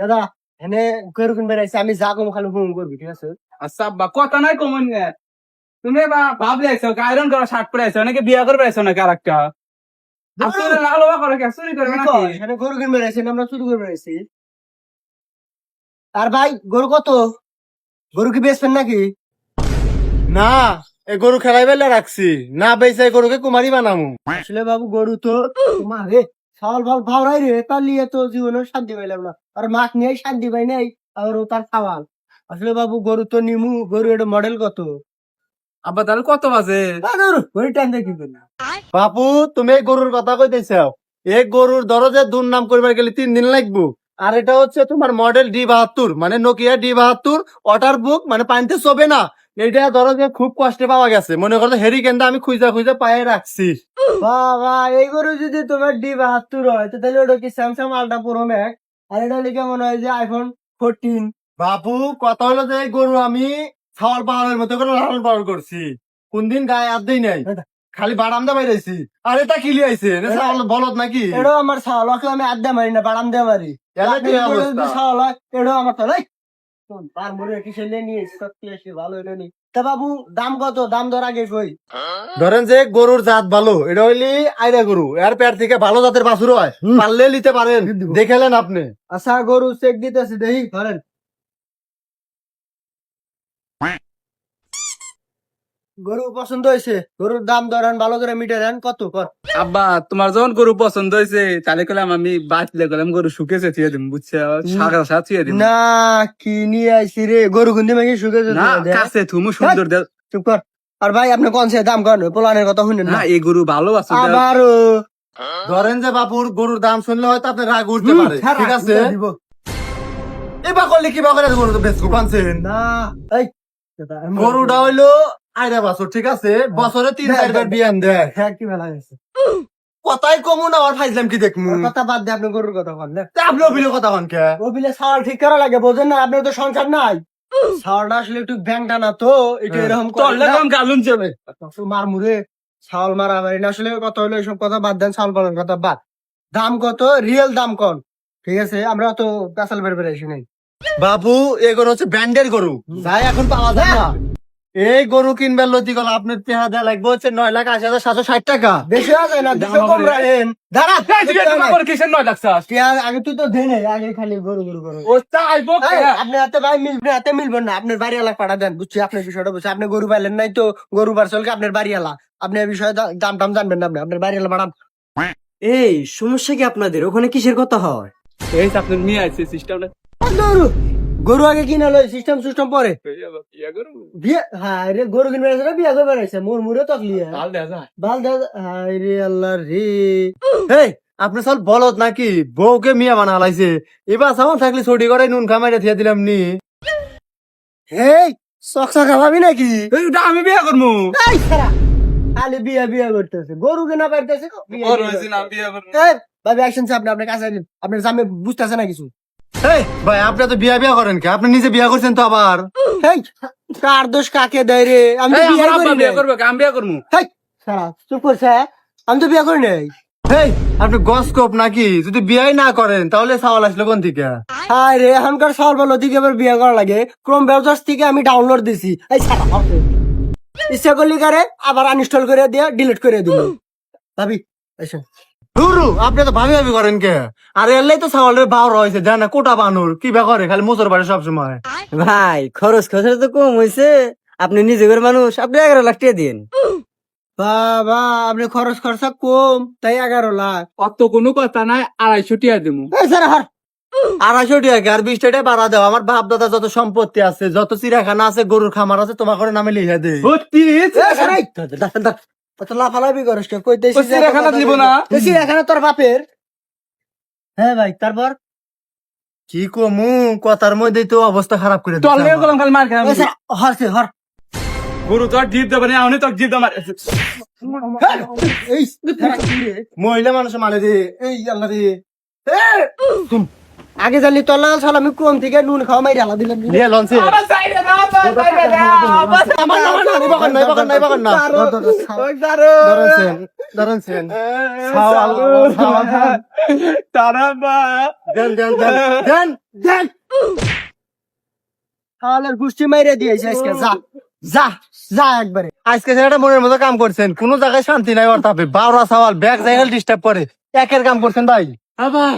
দাদা এনে গরু কিনবে রাইছে আমি যা কম খালি ফোন করবি ঠিক আছে। আচ্ছা আব্বা কথা নাই কমন তুমি বা ভাবলে আইছো আয়রন করা শার্ট পরে আইছো নাকি বিয়া করবে আইছো নাকি আরেকটা আসলে আলোবা করে কি চুরি করবে নাকি এখানে গরু কিনবে আমরা চুরি করবে রাইছি আর ভাই গরু কত? গরু কি বেচবেন নাকি? না এ গরু খেলাই বেলা রাখছি না বেচাই গরুকে কুমারি বানামু। আসলে বাবু গরু তো তোমার চাউল ফাল ভাওরাই রে তার লিয়ে তো জীবনে শান্তি পাইলাম না। আর মাছ নিয়ে শান্তি পাই নাই আর ও তার খাওয়াল। আসলে বাবু গরু তো নিমু গরু এটা মডেল কত? আব্বা তাহলে কত বাজে? গরু গরু দেখি না। বাপু তুমি এই গরুর কথা কইতেছ এই গরুর দরজে দুর্নাম করবার গেলে তিন দিন লাগবো। আর এটা হচ্ছে তোমার মডেল ডি বাহাত্তর মানে নোকিয়া ডি বাহাত্তর ওয়াটার বুক মানে পানিতে চবে না। এইটা দরজে খুব কষ্টে পাওয়া গেছে। মনে করো হেরি কেন্দা আমি খুঁজা খুঁজা পায়ে রাখছি। বাবা এই গরু যদি তোমার ডি বাহাত্তর হয় তাহলে ওটা কি স্যামসাং আলট্রা প্রো ম্যাক্স আর এটা হলে কেমন হয় যে আইফোন ফোরটিন বাপু কথা হলো যে এই গরু আমি ছাওয়াল পাহাড়ের মতো করে লালন পালন করছি। কোন দিন গায়ে আর দেই নাই। খালি বারান্দা বাইরেছি। আর এটা কিলি আইছে এটা বলদ নাকি? এটাও আমার ছাওয়াল ওকে আমি আড্ডা মারি না দিয়ে মারি। কি যদি অবস্থা? ছাওয়াল হয়, এটাও আমার তো পার কি ছেলে নিয়ে সত্যি এসে ভালো এটা নি তা বাবু দাম কত? দাম ধর আগে কই। ধরেন যে গরুর জাত ভালো এটা হইলি আইরা গরু। এর পেট থেকে ভালো জাতের বাছুর হয়। পারলে নিতে পারেন দেখেলেন আপনি। আচ্ছা গরু চেক দিতেছি দেখি ধরেন। গরু পছন্দ হয়েছে? গরুর দাম ধরেন ভালো করে মিটে দেন কত? কর। আব্বা তোমার যখন গরু পছন্দ হয়েছে তাহলে কলাম আমি বাঁচলে কলাম গরু শুকেছে থিয়ে দিম বুঝছে? সাগা সাথ থিয়ে দিম। না কি নিয়ে আইছি রে। গরু গুন্দি মাগি শুকে না কাছে তুমি সুন্দর দে- চুপ কর। আর ভাই আপনি কোন সে দাম কর পোলানের কথা শুনেন না। এই গরু ভালো আছে আবারও ধরেন যে বাপুর গরুর দাম শুনলে হয়তো আপনার রাগ উঠতে পারে। ঠিক আছে? এবার করলে কি বা করে গরু তো বেশ না এই গরুটা হইল আইরা বাছুর ঠিক আছে? বছরে তিন চারবার। বিয়ান দেয়। হ্যাঁ কি বেলা গেছে কথাই কমু না আর ফাইজলাম কি দেখমু? কথা বাদ দিয়ে আপনি গরুর কথা বলেন আপনি কথা কে? ঠিক করা লাগে বোঝেন না আপনার তো সংসার নাই। আসলে একটু ব্যাংটা না তো এটা হ্যাঁ। এরকম লেগাম গালুন চলে মার মুরে মারা মারি না আসলে কথা হলো এইসব কথা বাদ দেন ছাওয়াল পালন কথা বাদ। দাম কত? রিয়েল দাম কন। ঠিক আছে আমরা তো কাঁচাল বের বের আসি নাই। বাবু এই গরু হচ্ছে ব্যান্ডের গরু। যাই এখন পাওয়া যায় না। এই গরু কিনবার লতি গেল আপনার পেহা দেওয়া লাগবে হচ্ছে নয় লাখ আশি হাজার সাতশো ষাট টাকা। বেশি হয়ে যায় না দুশো কম রাখেন দাঁড়া কিসের নয় লাগছে তুই আগে তুই তো দে আগে খালি গরু গরু গরু। ও চাইব আপনি হাতে ভাই মিলবে হাতে মিলবেন না আপনার বাড়ি এলাকা পাঠা দেন বুঝছি আপনার বিষয়টা বুঝছি। আপনি গরু পাইলেন নাই তো গরু পার্সলকে আপনার বাড়ি এলা আপনি এই বিষয়ে দাম টাম জানবেন না আপনি আপনার বাড়ি এলা পাঠান এই সমস্যা কি আপনাদের? ওখানে কিসের কথা হয়? এই আপনার নিয়ে আছে সিস্টেমটা গরু গরু আগে কিনে লই সিস্টেম সিস্টেম পরে। করু বিয়ে হায় রে গরু কিনবে আছে বিয়া করবে রাইছে মোর মুরে তকলিয়ে কাল দেখা যায়। বাল দে হায় রে আল্লাহ রে। এই আপনি সব বলদ নাকি? বউকে মিয়া বানা হালাইছে। এবার সামান থাকলে ছুটি করে নুন খামাইটা থিয়া দিলাম নি। এই চকচা খাওয়াবি নাকি? এইটা আমি বিয়া করব এই সারা খালি বিয়া বিয়া করতেছে। গরু কিনা ওর বিয়া হয়েছে না বিয়া করব এই, ভাবি অ্যাকশন আপনি আপনার কাছে আপনার সামনে বুঝতেছে না কিছু। এই ভাই আপনি তো বিয়া বিয়া করেন কে? আপনি নিজে বিয়া করছেন তো আবার। কার দোষ কাকে দেয় রে? আমি তো বিয়ে করি বিয়া নাই। করবে আমি বিয়া করব সারা, চুপ করছে আমি তো বিয়ে করি নাই। এই আপনি গসকোপ নাকি? যদি বিয়াই না করেন তাহলে সাওয়াল আসলো কোন থেকে? হায় রে এখনকার সল বলো দিকে আবার বিয়ে করা লাগে। ক্রোম ব্রাউজার থেকে আমি ডাউনলোড দিছি। এই সারা, ইচ্ছা করলি কারে আবার আনইনস্টল করে দিয়ে ডিলিট করে দিল ভাবি এসো দুরু আপনি তো ভাবি ভাবি করেন কে? আর এলাই তো সাওয়ালের বাউ রয়েছে জান না কোটা বানুর কি বে করে খালি মোচর বাড়ি সবসময়। ভাই খরচ খরচ তো কম হয়েছে আপনি নিজের মানুষ আপনি এগারো লাখ টাকা দিন বাবা আপনি খরচ খরচা কম তাই এগারো লাখ। অত কোনো কথা নাই আড়াইশো টিয়া দেবো এই সারা হর। আড়াইশো টাকা আর বিশ টাকা বাড়া দেওয়া আমার বাপ দাদা যত সম্পত্তি আছে যত চিড়াখানা আছে গরুর খামার আছে তোমার করে নামে লিখে দে লাফালাফি করিস কে? কইতেছি চিড়িয়াখানা দিব না? চিড়িয়াখানা তোর বাপের? হ্যাঁ ভাই তারপর? কি কমু? কথার মধ্যে তো অবস্থা খারাপ করে তোর লেগে। গেলাম খালি মার খেলাম হরছে হর গরু তো আর জিত দেবে না আমি দেবে রে? মহিলা মানুষ মানে রে এই আল্লাহ রে আগে জানলি লাল সাল আমি কম থেকে নুন খাওয়া মাই ঢালা দিলাম। নিয়ে লঞ্চে আবার সাইডে দাও আবার সাইডে দাও আবার আমার না না এই বাগান না বাগান না বাগান না। ধরেন সেন ধরেন সেন। সাওয়াল সাওয়াল তারা বা দেন দেন দেন দেন দেন। খাওয়ালের গুষ্টি মাইরে দিয়েছে আজকে যা যা যা একবারে। আজকে সেটা মনের মতো কাম করছেন কোন জায়গায় শান্তি নাই অর্থাৎ বারোটা সাওয়াল ব্যাগ জায়গায় ডিস্টার্ব করে। একের কাম করছেন ভাই। আবার?